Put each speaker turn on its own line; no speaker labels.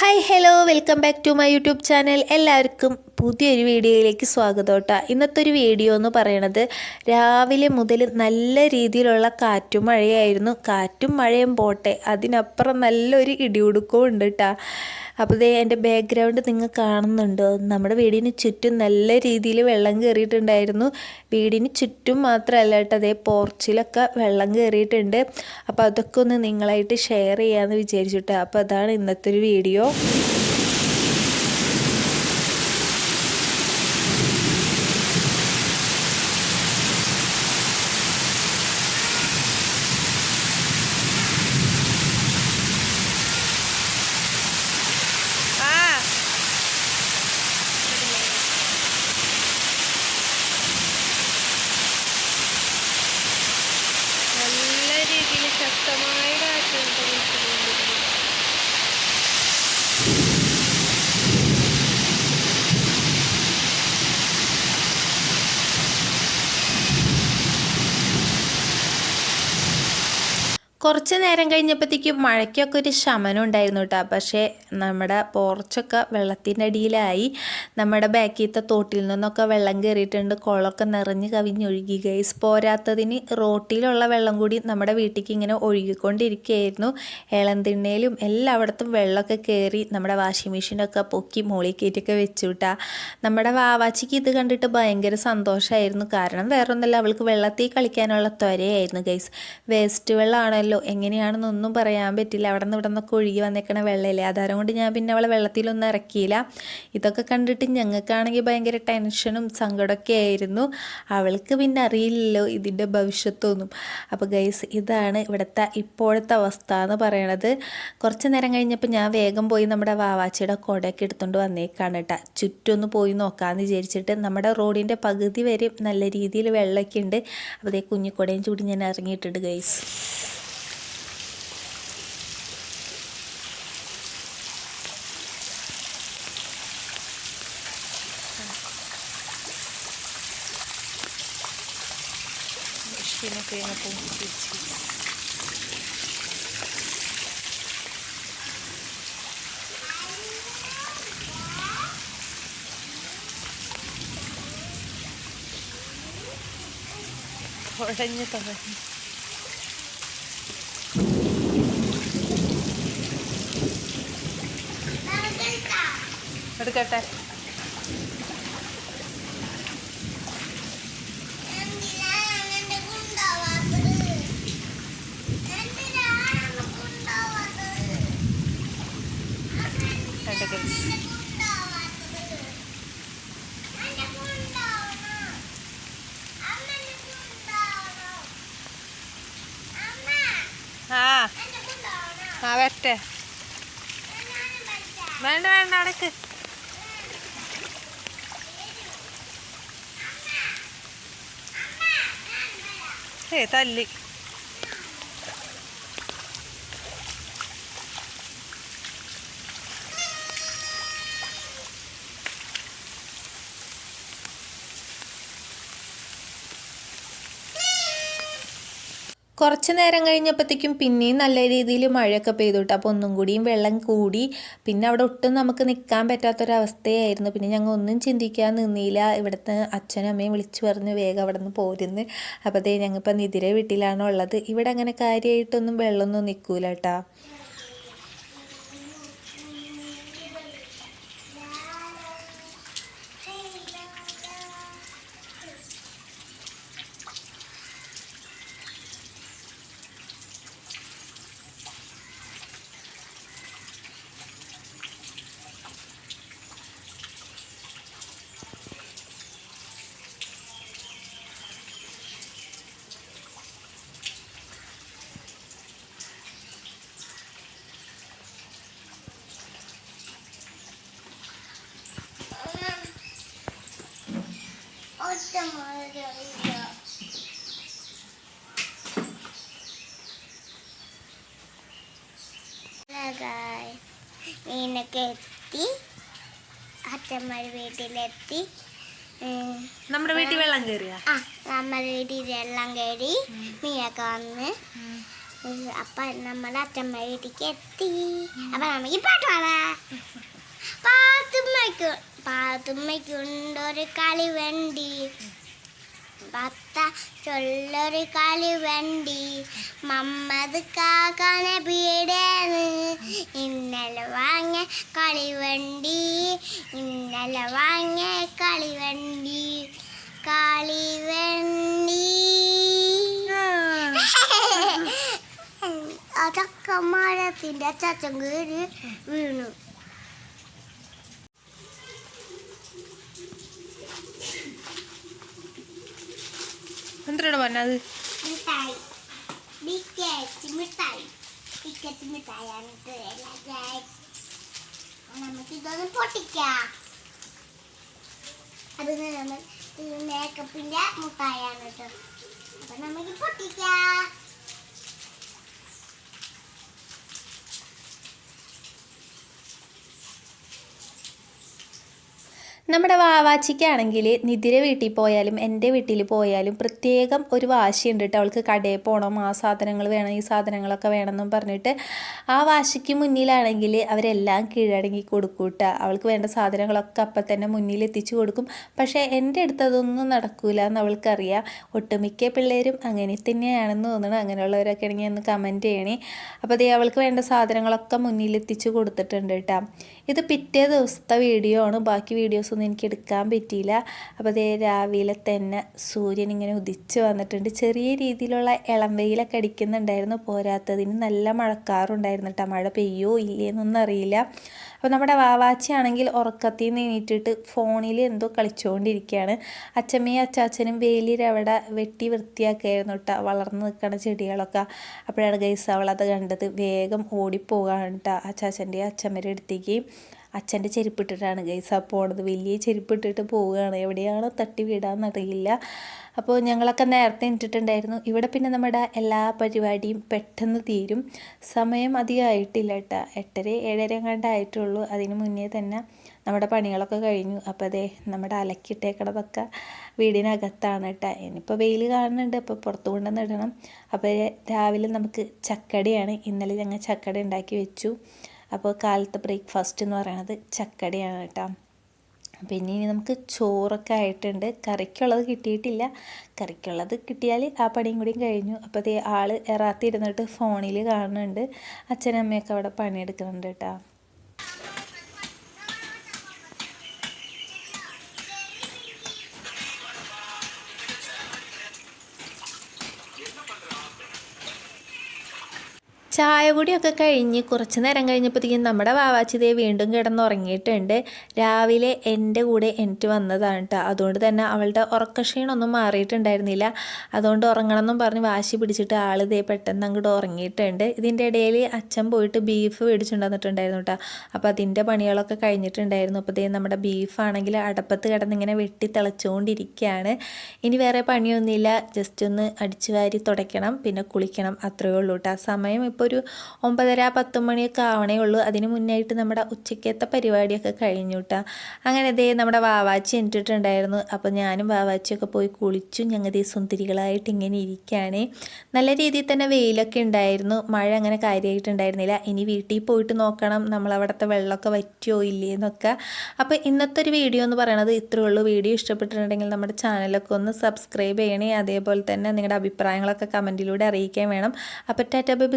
Hi hello welcome back to my YouTube channel എല്ലാവർക്കും പുതിയൊരു വീഡിയോയിലേക്ക് സ്വാഗതം കേട്ടോ. ഇന്നത്തെ ഒരു വീഡിയോ എന്ന് പറയണത് രാവിലെ മുതൽ നല്ല രീതിയിലുള്ള കാറ്റും മഴയായിരുന്നു. കാറ്റും മഴയും പോട്ടെ അതിനപ്പുറം നല്ലൊരു ഇടിയുടുക്കവും ഉണ്ട് കേട്ടോ. അപ്പോൾ ദേ എന്റെ ബാക്ക്ഗ്രൗണ്ട് നിങ്ങൾ കാണുന്നുണ്ടോ. നമ്മുടെ വീടിന് ചുറ്റും നല്ല രീതിയിൽ വെള്ളം കയറിയിട്ടുണ്ടായിരുന്നു വീടിന് ചുറ്റും മാത്രമല്ല കേട്ടോ അതേ പോർച്ചിലൊക്കെ വെള്ളം കയറിയിട്ടുണ്ട് അപ്പോൾ അതൊക്കെ ഒന്ന് നിങ്ങളായിട്ട് ഷെയർ ചെയ്യാമെന്ന് വിചാരിച്ചിട്ട്. അപ്പോൾ അതാണ് ഇന്നത്തെ ഒരു വീഡിയോ നല്ല രീതിയിൽ ശക്തമായ കാറ്റുണ്ട് വീശുകൊണ്ടിരിക്കുന്നത്. കുറച്ച് നേരം കഴിഞ്ഞപ്പോഴത്തേക്കും മഴയ്ക്കൊക്കെ ഒരു ശമനം ഉണ്ടായിരുന്നു കേട്ടോ. പക്ഷേ നമ്മുടെ പോർച്ചൊക്കെ വെള്ളത്തിന്റെ അടിയിലായി. നമ്മുടെ ബാക്കിലത്തെ തോട്ടിൽ നിന്നൊക്കെ വെള്ളം കയറിയിട്ടുണ്ട്. കുളമൊക്കെ നിറഞ്ഞ് കവിഞ്ഞൊഴുകി. ഗൈസ് പോരാത്തതിന് റോട്ടിലുള്ള വെള്ളം കൂടി നമ്മുടെ വീട്ടിലേക്ക് ഇങ്ങനെ ഒഴുകിക്കൊണ്ടിരിക്കുകയായിരുന്നു. ഇളന്തിണ്ണയിലും എല്ലായിടത്തും വെള്ളമൊക്കെ കയറി നമ്മുടെ വാഷിംഗ് മെഷീനൊക്കെ പൊക്കി മോളി കയറ്റിയൊക്കെ വെച്ചു വിട്ടാ നമ്മുടെ വാവാച്ചിക്ക് ഇത് കണ്ടിട്ട് ഭയങ്കര സന്തോഷമായിരുന്നു. കാരണം വേറൊന്നല്ല അവൾക്ക് വെള്ളത്തിൽ കളിക്കാനുള്ള ത്വരയായിരുന്നു ഗൈസ്. വേസ്റ്റ് വെള്ളമാണല്ലോ എങ്ങനെയാണെന്നൊന്നും പറയാൻ പറ്റില്ല. അവിടെ നിന്ന് ഇവിടെ നിന്നൊക്കെ ഒഴുകി വന്നേക്കണ വെള്ളമില്ലേ അതാരം കൊണ്ട് ഞാൻ പിന്നെ അവളെ വെള്ളത്തിലൊന്നും ഇറക്കിയില്ല. ഇതൊക്കെ കണ്ടിട്ട് ഞങ്ങൾക്കാണെങ്കിൽ ഭയങ്കര ടെൻഷനും സങ്കടമൊക്കെ ആയിരുന്നു. അവൾക്ക് പിന്നെ അറിയില്ലല്ലോ ഇതിന്റെ ഭവിഷ്യത്തൊന്നും. അപ്പോൾ ഗൈസ് ഇതാണ് ഇവിടുത്തെ ഇപ്പോഴത്തെ അവസ്ഥ എന്ന് പറയണത്. കുറച്ച് നേരം കഴിഞ്ഞപ്പോൾ ഞാൻ വേഗം പോയി നമ്മുടെ വാവാച്ചിയുടെ കുടയൊക്കെ എടുത്തുകൊണ്ട് വന്നേക്കാണ് കേട്ടോ. ചുറ്റൊന്ന് പോയി നോക്കാമെന്ന് വിചാരിച്ചിട്ട് നമ്മുടെ റോഡിന്റെ പകുതി വരെ നല്ല രീതിയിൽ വെള്ളമൊക്കെ ഉണ്ട്. അപ്പോൾ അതേ കുഞ്ഞിക്കുടയും ചൂടി ഞാൻ ഇറങ്ങിയിട്ടുണ്ട് ഗൈസ് മെഷീനൊക്കെ ഇങ്ങനെ പൊങ്ങി തിരിച്ച് കുഴഞ്ഞ് തകഞ്ഞു എടുക്കട്ടെ രണ്ട് ഗൈസ് ആ ആ വരട്ടെ. വേണ്ട വേണ്ട അടക്ക് ഏ തല്ലി. കുറച്ച് നേരം കഴിഞ്ഞപ്പോഴത്തേക്കും പിന്നെയും നല്ല രീതിയിൽ മഴയൊക്കെ പെയ്തു കേട്ടോ അപ്പോൾ ഒന്നും കൂടിയും വെള്ളം കൂടി. പിന്നെ അവിടെ ഒട്ടും നമുക്ക് നിൽക്കാൻ പറ്റാത്തൊരവസ്ഥയായിരുന്നു. പിന്നെ ഞങ്ങൾ ഒന്നും ചിന്തിക്കാൻ നിന്നില്ല. ഇവിടുത്തെ അച്ഛനും അമ്മയും വിളിച്ചു പറഞ്ഞ് വേഗം അവിടെ നിന്ന് പോരുന്ന്. അപ്പോൾ അതേ ഞങ്ങളിപ്പോൾ നിതിരെ വീട്ടിലാണുള്ളത് ഇവിടെ അങ്ങനെ കാര്യമായിട്ടൊന്നും വെള്ളമൊന്നും നിൽക്കൂല കേട്ടോ.
മീനൊക്കെ എത്തി അച്ഛന്മാർ വീട്ടിലെത്തി.
നമ്മുടെ വീട്ടിൽ വെള്ളം കയറിയ?
ആ നമ്മുടെ വീട്ടിൽ വെള്ളം കയറി മീനൊക്കെ വന്ന്. അപ്പൊ നമ്മുടെ അച്ഛമ്മ വീട്ടിലേക്ക് എത്തി. അപ്പൊ നമുക്ക് പാട്ട് പാടാ. പാത്തുമ്മയ്ക്ക് പാത്തുമ്മയ്ക്കുണ്ടൊരു കളി വേണ്ടി. പത്ത ചൊല്ലൊരു കളി വേണ്ടി. മമ്മത് കാക്കാനെ പീടേന്ന് ഇന്നലെ വാങ്ങിയ കളിവണ്ടി ഇന്നലെ വാങ്ങിയ കളി വേണ്ടി. അതൊക്കെ മഴത്തിന്റെ ചച്ചം കീഴ് വീണു. എല്ലാ പറഞ്ഞത്? നമുക്ക് ഇതൊന്ന് പൊട്ടിക്കാം. അത് നമ്മൾ മേക്കപ്പിന്റെ മുട്ടായാണ് കേട്ടോ. അപ്പൊ നമുക്ക് പൊട്ടിക്കാം.
നമ്മുടെ വാവാച്ചിക്കാണെങ്കിൽ നിതിരെ വീട്ടിൽ പോയാലും എന്റെ വീട്ടിൽ പോയാലും പ്രത്യേകം ഒരു വാശിയുണ്ട് കേട്ടോ അവൾക്ക് കടയിൽ പോകണം ആ സാധനങ്ങൾ വേണം ഈ സാധനങ്ങളൊക്കെ വേണമെന്നും പറഞ്ഞിട്ട് ആ വാശിക്ക് മുന്നിലാണെങ്കിൽ അവരെല്ലാം കീഴടങ്ങി കൊടുക്കൂട്ട അവൾക്ക് വേണ്ട സാധനങ്ങളൊക്കെ അപ്പം തന്നെ മുന്നിൽ എത്തിച്ചു കൊടുക്കും. പക്ഷേ എന്റെ അടുത്ത് അതൊന്നും നടക്കൂല എന്ന് അവൾക്കറിയാം. ഒട്ടുമിക്ക പിള്ളേരും അങ്ങനെ തന്നെയാണെന്ന് തോന്നുന്നു അങ്ങനെയുള്ളവരൊക്കെ ആണെങ്കിൽ ഒന്ന് കമന്റ് ചെയ്യണേ. അപ്പോൾ അതേ അവൾക്ക് വേണ്ട സാധനങ്ങളൊക്കെ മുന്നിൽ എത്തിച്ചു കൊടുത്തിട്ടുണ്ട് കേട്ടോ ഇത് പിറ്റേ ദിവസത്തെ വീഡിയോ ആണ്. ബാക്കി വീഡിയോസ് ഒന്നും എനിക്ക് എടുക്കാൻ പറ്റിയില്ല. അപ്പോൾ അതേ രാവിലെ തന്നെ സൂര്യൻ ഇങ്ങനെ ഉദിച്ച് വന്നിട്ടുണ്ട്. ചെറിയ രീതിയിലുള്ള ഇളം വെയിലൊക്കെ അടിക്കുന്നുണ്ടായിരുന്നു. പോരാത്തതിന് നല്ല മഴക്കാറുണ്ടായിരുന്നു കേട്ടോ. മഴ പെയ്യോ ഇല്ലയെന്നൊന്നും അറിയില്ല. അപ്പോൾ നമ്മുടെ വാവാച്ചിയാണെങ്കിൽ ഉറക്കത്തിൽ നിന്ന് എണീറ്റിട്ട് ഫോണിൽ എന്തോ കളിച്ചുകൊണ്ടിരിക്കുകയാണ്. അച്ഛമ്മയും അച്ചാച്ചനും വേലിരവിടെ വെട്ടി വൃത്തിയാക്കിയായിരുന്നു കേട്ടോ. വളർന്നു നിൽക്കുന്ന ചെടികളൊക്കെ. അപ്പോഴാണ് ഗൈസ് അവളത് കണ്ടത്. വേഗം ഓടിപ്പോകാണ് കേട്ടോ അച്ചാച്ചന്റെ അച്ചമ്മയുടെ അടുത്തേക്ക്. അച്ഛന്റെ ചെരുപ്പിട്ടിട്ടാണ് ഗൈസ് പോണത്. വലിയ ചെരുപ്പിട്ടിട്ട് പോവുകയാണ്. എവിടെയാണോ തട്ടി വീടാന്നറിയില്ല. അപ്പോൾ ഞങ്ങളൊക്കെ നേരത്തെ ഇട്ടിട്ടുണ്ടായിരുന്നു ഇവിടെ പിന്നെ നമ്മുടെ എല്ലാ പരിപാടിയും പെട്ടെന്ന് തീരും. സമയം അധികമായിട്ടില്ല കേട്ടോ. എട്ടര ഏഴര കണ്ടായിട്ടുള്ളൂ അതിന് മുന്നേ തന്നെ നമ്മുടെ പണികളൊക്കെ കഴിഞ്ഞു. അപ്പോൾ അതെ നമ്മുടെ അലക്കിട്ടേക്കണതൊക്കെ വീടിനകത്താണ് കേട്ടോ. ഇനിയിപ്പോൾ വെയിൽ കാണുന്നുണ്ട്. അപ്പോൾ പുറത്തു കൊണ്ടുവന്ന് ഇടണം. അപ്പോൾ രാവിലെ നമുക്ക് ചക്കടയാണ്. ഇന്നലെ ഞങ്ങൾ ചക്കട ഉണ്ടാക്കി വെച്ചു. അപ്പോൾ കാലത്തെ ബ്രേക്ക്ഫാസ്റ്റ് എന്ന് പറയുന്നത് ചക്കടയാണ് കേട്ടോ. പിന്നെ ഇനി നമുക്ക് ചോറൊക്കെ ആയിട്ടുണ്ട്. കറിക്കുള്ളത് കിട്ടിയിട്ടില്ല. കറിക്കുള്ളത് കിട്ടിയാൽ ആ പണിയും കൂടിയും കഴിഞ്ഞു. അപ്പോൾ അതേ ആൾ എറാത്തിരുന്നിട്ട് ഫോണിൽ കാണുന്നുണ്ട്. അച്ഛനമ്മയൊക്കെ അവിടെ പണിയെടുക്കുന്നുണ്ട് കേട്ടോ. ചായ കൂടിയൊക്കെ കഴിഞ്ഞ് കുറച്ച് നേരം കഴിഞ്ഞപ്പോഴത്തേക്കും നമ്മുടെ വാവാച്ചിതേ വീണ്ടും കിടന്നുറങ്ങിയിട്ടുണ്ട്. രാവിലെ എന്റെ കൂടെ എനിക്ക് വന്നതാണ് കേട്ടോ അതുകൊണ്ട് തന്നെ അവളുടെ ഉറക്കക്ഷീണമൊന്നും മാറിയിട്ടുണ്ടായിരുന്നില്ല. അതുകൊണ്ട് ഉറങ്ങണമെന്നും പറഞ്ഞ് വാശി പിടിച്ചിട്ട് ആൾ ഇതേ പെട്ടെന്ന് അങ്ങോട്ട് ഉറങ്ങിയിട്ടുണ്ട്. ഇതിന്റെ ഇടയിൽ അച്ഛൻ പോയിട്ട് ബീഫ് മേടിച്ചുകൊണ്ട് വന്നിട്ടുണ്ടായിരുന്നു കേട്ടോ അപ്പോൾ അതിന്റെ പണികളൊക്കെ കഴിഞ്ഞിട്ടുണ്ടായിരുന്നു. അപ്പോൾ ഇതേ നമ്മുടെ ബീഫാണെങ്കിൽ അടപ്പത്ത് കിടന്നിങ്ങനെ വെട്ടി തിളച്ചുകൊണ്ടിരിക്കുകയാണ്. ഇനി വേറെ പണിയൊന്നുമില്ല. ജസ്റ്റ് ഒന്ന് അടിച്ചു വാരി തുടയ്ക്കണം. പിന്നെ കുളിക്കണം. അത്രയേ ഉള്ളൂ കേട്ടോ സമയം ഇപ്പോൾ ഒരു ഒമ്പതര പത്ത് മണിയൊക്കെ ആവണേ ഉള്ളൂ. അതിന് മുന്നായിട്ട് നമ്മുടെ ഉച്ചക്കത്തെ പരിപാടിയൊക്കെ കഴിഞ്ഞു അങ്ങനെ ദേ നമ്മുടെ വാവാച്ചി എന്നിട്ടുണ്ടായിരുന്നു അപ്പോൾ ഞാനും വാവാച്ചിയൊക്കെ പോയി കുളിച്ചു. ഞങ്ങൾ ദേ സുന്ദരികളായിട്ട് ഇങ്ങനെ ഇരിക്കുകയാണ് നല്ല രീതിയിൽ തന്നെ വെയിലൊക്കെ ഉണ്ടായിരുന്നു. മഴ അങ്ങനെ കാര്യമായിട്ടുണ്ടായിരുന്നില്ല ഇനി വീട്ടിൽ പോയിട്ട് നോക്കണം. നമ്മളവിടുത്തെ വെള്ളമൊക്കെ വറ്റിയോ ഇല്ലേ എന്നൊക്കെ. അപ്പോൾ ഇന്നത്തെ ഒരു വീഡിയോ എന്ന് പറയുന്നത് ഇത്രയേ ഉള്ളൂ. വീഡിയോ ഇഷ്ടപ്പെട്ടിട്ടുണ്ടെങ്കിൽ നമ്മുടെ ചാനലൊക്കെ ഒന്ന് സബ്സ്ക്രൈബ് ചെയ്യണേ. അതേപോലെ തന്നെ നിങ്ങളുടെ അഭിപ്രായങ്ങളൊക്കെ കമന്റിലൂടെ അറിയിക്കാൻ വേണം. അപ്പോൾ ടാറ്റ ബൈ.